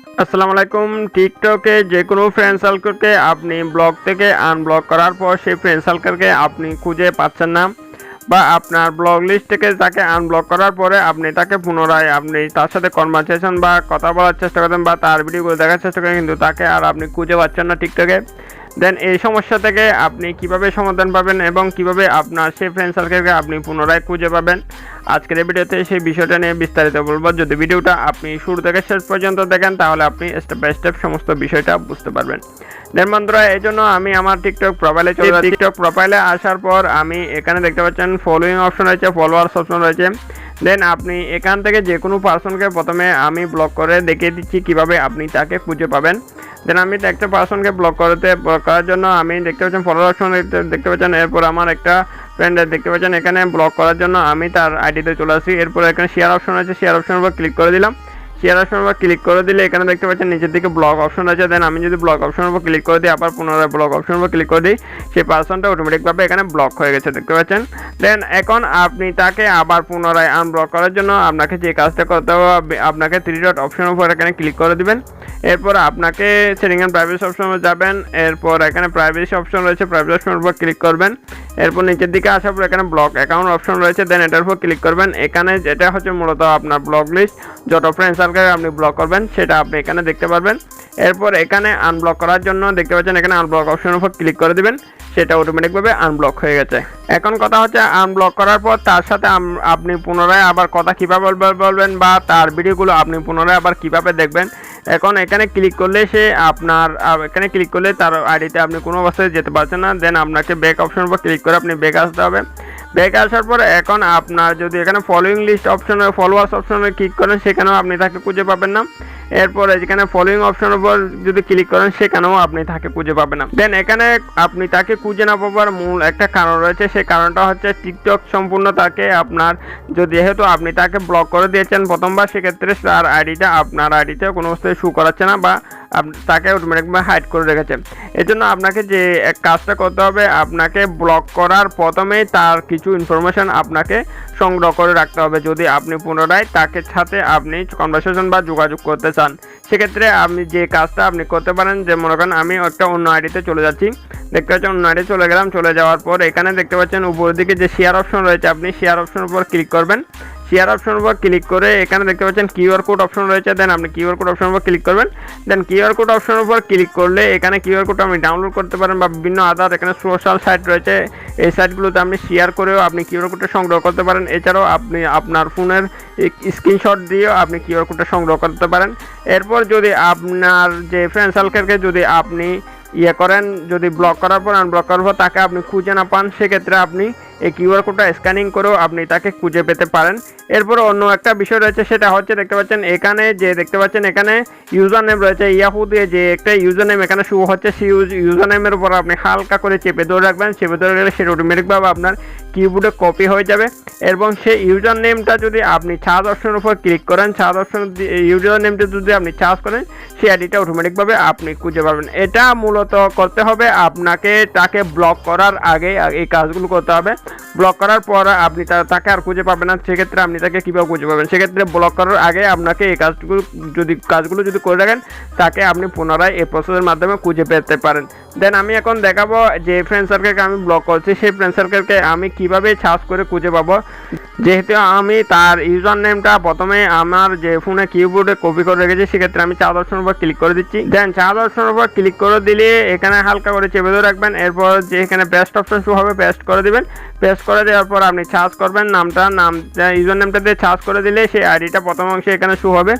আসসালামু আলাইকুম। টিকটকে যে কোনো ফ্রেন্ড সার্কেলকে আপনি ব্লগ থেকে আনব্লক করার পর সেই ফ্রেন্ড সার্কেলকে আপনি খুঁজে পাচ্ছেন না বা আপনার ব্লগ লিস্ট থেকে তাকে আনব্লক করার পরে আপনি তাকে পুনরায় আপনি তার সাথে কনভারসেশন বা কথা বলার চেষ্টা করেন বা তার ভিডিওগুলো দেখার চেষ্টা করেন কিন্তু তাকে আর আপনি খুঁজে পাচ্ছেন না টিকটকে। দেন এই সমস্যা থেকে আপনি কীভাবে সমাধান পাবেন এবং কীভাবে আপনার সেই ফ্রেন্ড সার্কেলকে আপনি পুনরায় খুঁজে পাবেন? আজকের এই ভিডিওতে সেই বিষয়টা নিয়ে বিস্তারিত বলব। যদি ভিডিওটা আপনি শুরু থেকে শেষ পর্যন্ত দেখেন, তাহলে আপনি স্টেপ বাই স্টেপ সমস্ত বিষয়টা বুঝতে পারবেন। দেন বন্ধুরা, এই জন্য আমি আমার টিকটক প্রোফাইলে চলে টিকটক প্রোফাইলে আসার পর আমি এখানে দেখতে পাচ্ছেন ফলোয়িং অপশন রয়েছে ফলোয়ার্স অপশন রয়েছে। দেন আপনি এখান থেকে যে কোনো পার্সনকে প্রথমে আমি ব্লক করে দেখিয়ে দিচ্ছি কীভাবে আপনি তাকে খুঁজে পাবেন। দেন আমি একটা পার্সনকে ব্লক করতে ব্লক করার জন্য আমি দেখতে পাচ্ছেন ফলো অপশন দেখতে পাচ্ছেন। এরপর আমার একটা ফ্রেন্ড দেখতে পাচ্ছেন, এখানে ব্লক করার জন্য আমি তার আইডিতে চলে আসি। এরপর এখানে শেয়ার অপশন আছে শেয়ার অপশনের উপর ক্লিক করে দিলাম। শেয়ার অপশনের উপর ক্লিক করে দিলে এখানে দেখতে পাচ্ছেন নিচের দিকে ব্লক অপশন আছে। দেন আমি যদি ব্লক অপশনের উপর ক্লিক করে দিই, আবার পুনরায় ব্লক অপশনের উপর ক্লিক করে দিই, সেই পার্সনটা অটোমেটিকভাবে এখানে ব্লক হয়ে গেছে, দেখতে পাচ্ছেন? দেন এখন আপনি তাকে আবার পুনরায় আনব্লক করার জন্য আপনাকে যে কাজটা করতে হবে আপনাকে থ্রি ডট অপশনের উপর এখানে ক্লিক করে দিবেন। এরপর আপনাকে সেটিং অ্যান্ড প্রাইভেসি অপশনে যাবেন। এরপর এখানে প্রাইভেসি অপশন রয়েছে প্রাইভেসি অপশনের উপর ক্লিক করবেন। এরপর নিচের দিকে আসার পর এখানে ব্লক অ্যাকাউন্ট অপশন রয়েছে দেন এটার উপর ক্লিক করবেন। এখানে যেটা হচ্ছে মূলত আপনার ব্লক লিস্ট যত ফ্রেন্ড সার্কেল আপনি ব্লক করবেন, সেটা আপনি এখানে দেখতে পারবেন। এরপর এখানে আনব্লক করার জন্য দেখতে পাচ্ছেন, এখানে আনব্লক অপশনের উপর ক্লিক করে দিবেন, সেটা অটোমেটিকভাবে আনব্লক হয়ে গেছে। এখন কথা হচ্ছে আনব্লক করার পর তার সাথে আপনি পুনরায় আবার কথা কীভাবে বলবে- বলবেন বা তার ভিডিওগুলো আপনি পুনরায় আবার কীভাবে দেখবেন। এখন এখানে ক্লিক করলে সে আপনার এখানে ক্লিক করলে তার আইডিতে আপনি কোনো অবস্থায় যেতে পারছেন না দেন আপনাকে ব্যাক অপশনের উপর ক্লিক করে আপনি ব্যাক আসতে হবে। ব্যাক আসার পর এখন আপনার যদি এখানে ফলোয়িং লিস্ট অপশনে ফলোয়ার্স অপশনে ক্লিক করেন, সেখানেও আপনি তাকে খুঁজে পাবেন না। এরপরে যেখানে ফলোয়িং অপশনের উপর যদি ক্লিক করেন, সেখানেও আপনি তাকে খুঁজে পাবেন না। দেন এখানে আপনি তাকে খুঁজে না পাবার মূল একটা কারণ রয়েছে। সেই কারণটা হচ্ছে টিকটক সম্পূর্ণ তাকে আপনার, যদি যেহেতু আপনি তাকে ব্লক করে দিয়েছেন প্রথমবার, সেক্ষেত্রে তার আইডিটা আপনার আইডিতে কোনো অবস্থায় শু করাচ্ছে না বা তাকে অটোমেটিকভাবে হাইড করে রেখেছে। এই জন্য আপনাকে যে কাজটা করতে হবে, আপনাকে ব্লক করার প্রথমেই তার কিছু ইনফরমেশন আপনাকে সংগ্রহ করে রাখতে হবে। যদি আপনি পুনরায় তাকে সাথে আপনি কনভারসেশন বা যোগাযোগ করতে চান, সেক্ষেত্রে আপনি যে কাজটা আপনি করতে পারেন, যে মনে করেন আমি একটা অন্য আইডিতে চলে যাচ্ছি। দেখতে পাচ্ছেন, অন্য আইডি চলে গেলাম, চলে যাওয়ার পর এখানে দেখতে পাচ্ছেন, উপরের দিকে যে শেয়ার অপশন রয়েছে, আপনি শেয়ার অপশনের উপর ক্লিক করবেন। শেয়ার অপশন উপর ক্লিক করে এখানে দেখতে পাচ্ছেন কিউআর কোড অপশন রয়েছে। দেন আপনি কিউআর কোড অপশনের উপর ক্লিক করবেন। দেন কিউআর কোড অপশনের উপর ক্লিক করলে এখানে কিউআর কোড আপনি ডাউনলোড করতে পারেন বা বিভিন্ন আদার এখানে সোশ্যাল সাইট রয়েছে। এই সাইটগুলোতে আপনি শেয়ার করেও আপনি কিউআর কোডটা সংগ্রহ করতে পারেন। এছাড়াও আপনি আপনার ফোনের স্ক্রিনশট দিয়েও আপনি কিউআর কোডটা সংগ্রহ করতে পারেন। এরপর যদি আপনার যে ফ্রেন্ড সার্কেলকে যদি আপনি ইয়ে করেন, যদি ব্লক করার পর আনব্লক করার পর তাকে আপনি খুঁজে না পান, সেক্ষেত্রে আপনি এই কিউআর কোডটা স্ক্যানিং করেও আপনি তাকে খুঁজে পেতে পারেন। এরপর অন্য একটা বিষয় রয়েছে, সেটা হচ্ছে দেখতে পাচ্ছেন এখানে যে দেখতে পাচ্ছেন এখানে ইউজার নেম রয়েছে, ইয়াহু দিয়ে যে একটা ইউজার নেম এখানে শু হচ্ছে, সেই ইউজার নেমের উপর আপনি হালকা করে চেপে ধরে রাখবেন, চেপে ধরে রাখলে সেটা অটোমেটিকভাবে আপনার কিবোর্ডে কপি হয়ে যাবে। এবং সেই ইউজার নেমটা যদি আপনি চার্জ অপশনের উপর ক্লিক করেন চার্জ অপশন ইউজার নেমটা যদি আপনি চার্জ করেন, সেই আইডিটা অটোমেটিকভাবে আপনি খুঁজে পাবেন। এটা মূলত করতে হবে আপনাকে তাকে ব্লক করার আগে এই কাজগুলো করতে হবে। ব্লক করার পর আপনি তাকে আর খুঁজে পাবেন না। সেক্ষেত্রে আপনি তাকে কীভাবে খুঁজে পাবেন? সেক্ষেত্রে ব্লক করার আগে আপনাকে এই কাজগুলো যদি কাজগুলো যদি করে রাখেন তাকে আপনি পুনরায় এই প্রসেসের মাধ্যমে খুঁজে পেতে পারেন। দেন আমি এখন দেখাবো যে ফ্রেন্ড সার্কেলকে আমি ব্লক করছি। সেই ফ্রেন্ড সার্কেলকে আমি কীভাবে সার্চ করে খুঁজে পাবো? যেহেতু আমি তার ইউজার নেমটা প্রথমে আমার যে ফোনে কিবোর্ডে কপি করে রেখেছি, সেক্ষেত্রে আমি চার অপশনের উপর ক্লিক করে দিচ্ছি। দেন চার অপশনের উপর ক্লিক করে দিলে এখানে হালকা করে চেপে ধরে রাখবেন। এরপর যে এখানে বেস্ট অপশন হবে পেস্ট করে দিবেন। পেস্ট করে দেওয়ার পর আপনি চার্জ করবেন নামটা, নাম ইউজার নেমটা দিয়ে চার্জ করে দিলে সেই আইডিটা প্রথম অংশে এখানে শু হবে।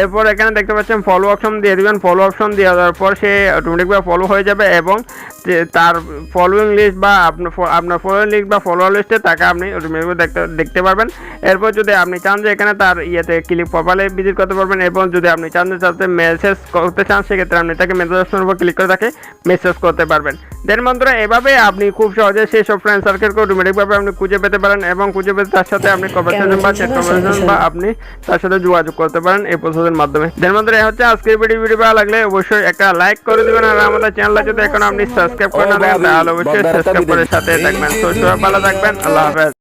এরপর এখানে দেখতে পাচ্ছেন ফলো অপশন দিয়ে দিবেন। ফলো অপশন দিয়ে দেওয়ার পর সে অটোমেটিকভাবে ফলো হয়ে যাবে এবং তার ফলোয়িং লিস্ট বা আপনার আপনার ফলোয়িং লিস্ট বা ফলোয়ার লিস্টে তাকে আপনি অটোমেটিকভাবে দেখতে দেখতে পারবেন। এরপর যদি আপনি চান যে এখানে তার ইয়েতে ক্লিক প্রোফাইলে ভিজিট করতে পারবেন এবং যদি আপনি চান যে তাতে মেসেজ করতে চান, সেক্ষেত্রে আপনি তাকে মেসেজ অপশনের উপর ক্লিক করে তাকে মেসেজ করতে পারবেন। দেন বন্ধুরা, এভাবে আপনি খুব সহজে সেই সব ফ্রেন্ড সার্কেলকে অটোমেটিকভাবে আপনি খুঁজে পেতে পারেন এবং খুঁজে পেতে তার সাথে আপনি কনভারসেশন বা চ্যাট কনভারসেশন বা আপনি তার সাথে যোগাযোগ করতে পারেন এই প্রসেসের মাধ্যমে। দেন বন্ধুরা এই হচ্ছে আজকের ভিডিও ভিডিও ভালো লাগলে অবশ্যই একটা লাইক করে দিবেন আর আমাদের চ্যানেলটা যদি এখন আপনি সাবস্ক্রাইব করে না থাকেন তাহলে অবশ্যই সাবস্ক্রাইব করে সাথে থাকবেন। তো সবাই ভালো থাকবেন। আল্লাহ হাফেজ।